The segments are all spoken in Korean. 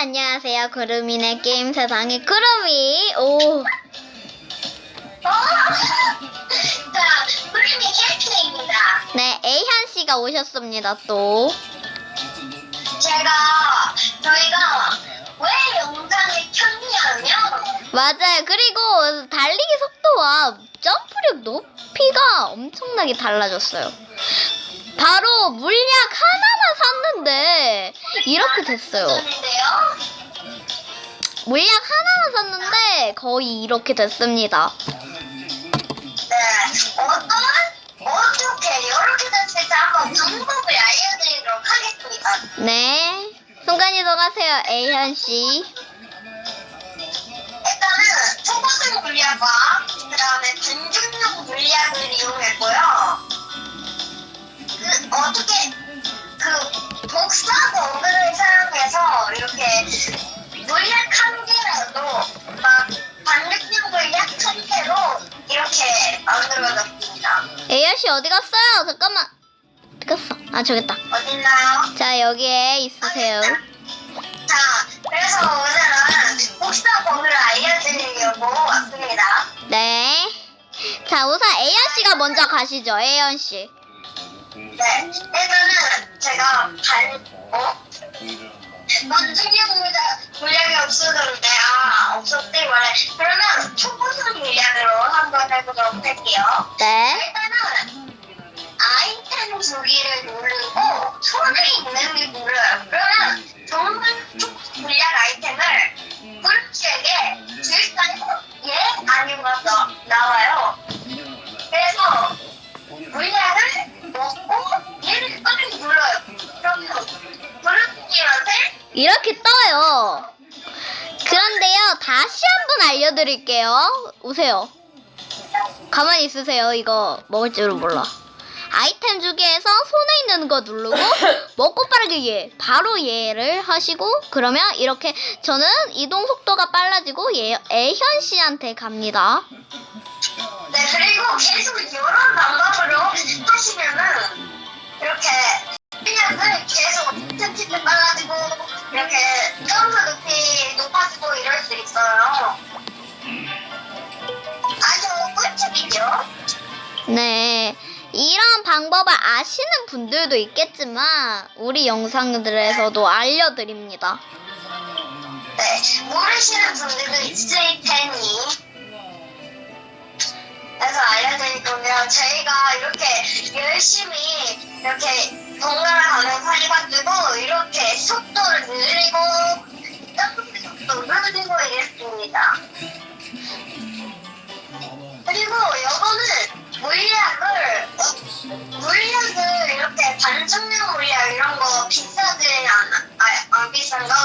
안녕하세요. 구름이네 게임 세상의 구름이. 오. 자, 구름이 캐스팅입니다. 네, 에이한 씨가 오셨습니다, 또. 제가, 저희가 왜 영상을 켰냐면, 맞아요. 그리고 달리기 속도와 점프력 높이가 엄청나게 달라졌어요. 바로 물약 하나만 샀는데 이렇게 됐어요. 물약 하나만 샀는데 거의 이렇게 됐습니다. 네, 어떤, 어떻게, 이렇게 됐을 때 한번 방법을 알려드리도록 하겠습니다. 네. 순간 이동하세요, 에이한 씨. 일단은 초고등 물약과 해서 이렇게 물약 한 개라도 막 반죽용 물약 한 개로 이렇게 만들어졌습니다. 에이한 씨 어디 갔어요? 잠깐만. 어디 갔어? 아, 저기 있다. 어딨나요? 자, 여기에 있으세요. 자, 그래서 오늘은 복사 버그를 알려드리려고 왔습니다. 네. 자, 우선 에이한 씨가 먼저 가시죠, 에이한 씨. 네, 일단은 제가 반, 어? 반죽용 물약, 물약이 없어졌는데, 아, 없었대, 원래. 그러면 초고속 물약으로 한번 해보도록 할게요. 네. 일단은, 아이템 주기를 누르고, 이렇게 떠요. 그런데요, 다시 한번 알려드릴게요. 오세요. 가만히 있으세요. 이거 먹을 줄은 몰라. 아이템 주기에서 손에 있는 거 누르고 먹고 빠르게 얘 바로 얘를 하시고 그러면 이렇게 저는 이동 속도가 빨라지고 얘 애현 씨한테 갑니다. 네 그리고 계속 여러 방법으로 하시면은 이렇게 물약을 계속 템템 빨라지고 이렇게 점프 높이 높아지고 이럴 수 있어요. 아주 꿀팁이죠. 네. 이런 방법을 아시는 분들도 있겠지만 우리 영상들에서도 알려드립니다. 네, 모르시는 분들도 있을 테니. 그래서 알려드릴 건데요. 저희가 이렇게 열심히 이렇게 번갈아 가면서 해가지고 이렇게 속도를 늘리고 점프 속도를 늘리고 이랬습니다. 그리고 물약을 어, 물약을 이렇게 반죽용 물약 이런 거 비싸지 않, 아, 안 비싼가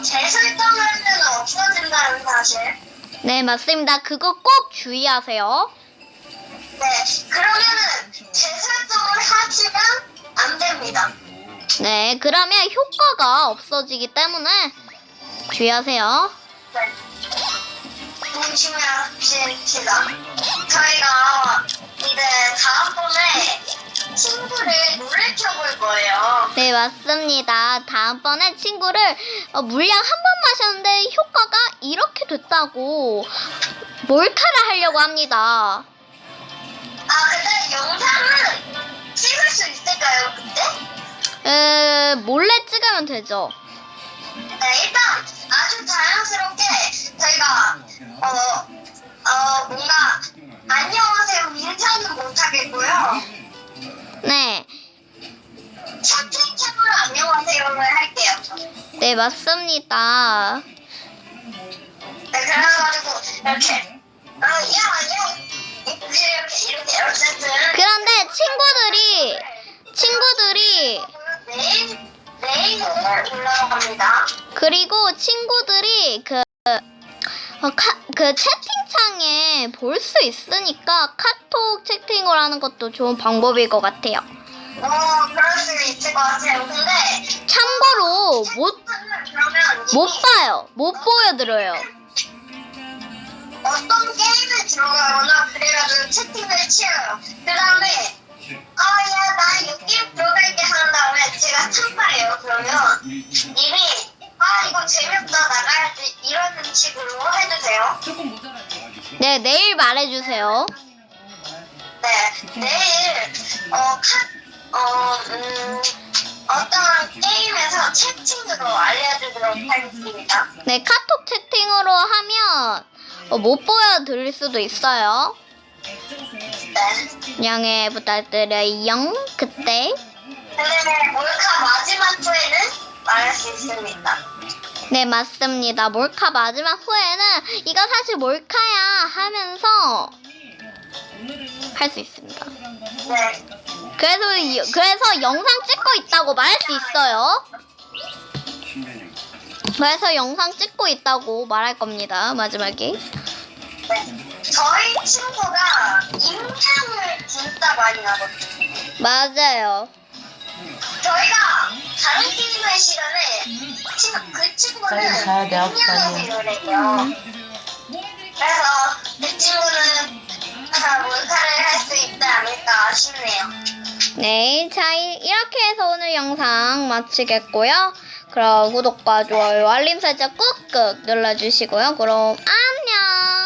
그리고 재설정하면 없어진다는 사실. 네, 맞습니다. 그거 꼭 주의하세요. 네, 그러면은 재설정을 하시면 안 됩니다. 네, 그러면 효과가 없어지기 때문에 주의하세요. 네. 조심합시다. 저희가 이제 네, 맞습니다. 다음번에 친구를 어, 물량 한 번 마셨는데 효과가 이렇게 됐다고 몰카를 하려고 합니다. 아, 근데 영상은 찍을 수 있을까요, 그때? 에, 몰래 찍으면 되죠. 네, 일단 아주 자연스럽게 저희가 어, 어, 맞습니다. 네, 그래가지고 이렇게 어, 야, 안녕. 이렇게 이렇게 어쨌든 그런데 친구들이 친구들이 올라갑니다. 그리고 친구들이 그, 어, 카- 그 채팅창에 볼 수 있으니까 카톡 채팅을 하는 것도 좋은 방법일 것 같아요. 어, 그럴 수 있을 것 같아요. 근데 못, 못 봐요. 못 보여드려요. 어떤 게임에 들어가거나 그래가지고 채팅을 치어요. 그 다음에 아, 야, 나이 게임 들어갈게 한 다음에 제가 참가해요. 그러면 이미 아, 이거 재밌다 나가야지 이런 식으로 해주세요. 네, 내일 말해주세요. 네, 내일 어, 카, 어, 음, 어떤 게임에서 채팅으로 알려주도록 하겠습니다. 네, 카톡 채팅으로 하면 어, 못 보여드릴 수도 있어요. 네. 양해 부탁드려요. 그때. 근데 몰카 마지막 후에는 말할 수 있습니다. 네, 맞습니다. 몰카 마지막 후에는 이거 사실 몰카야 하면서 할 수 있습니다. 네. 그래서 이- 그래서 영상 찍고 있다고 말할 수 있어요. 그래서 영상 찍고 있다고 말할 겁니다. 마지막에. 네. 저희 친구가 인상을 진짜 많이 나거든요. 맞아요. 저희가 다른 게임할 시간에 친, 그 친구는 빨리 자야 돼, 아홉 살이야. 인형을 그래서 그 친구는 아, 몰카를 할 수 있지 않을까 싶네요. 네, 자 이- 이렇게 해서 오늘 영상 마치겠고요. 그럼 구독과 좋아요, 알림 설정 꾹꾹 눌러주시고요. 그럼 안녕.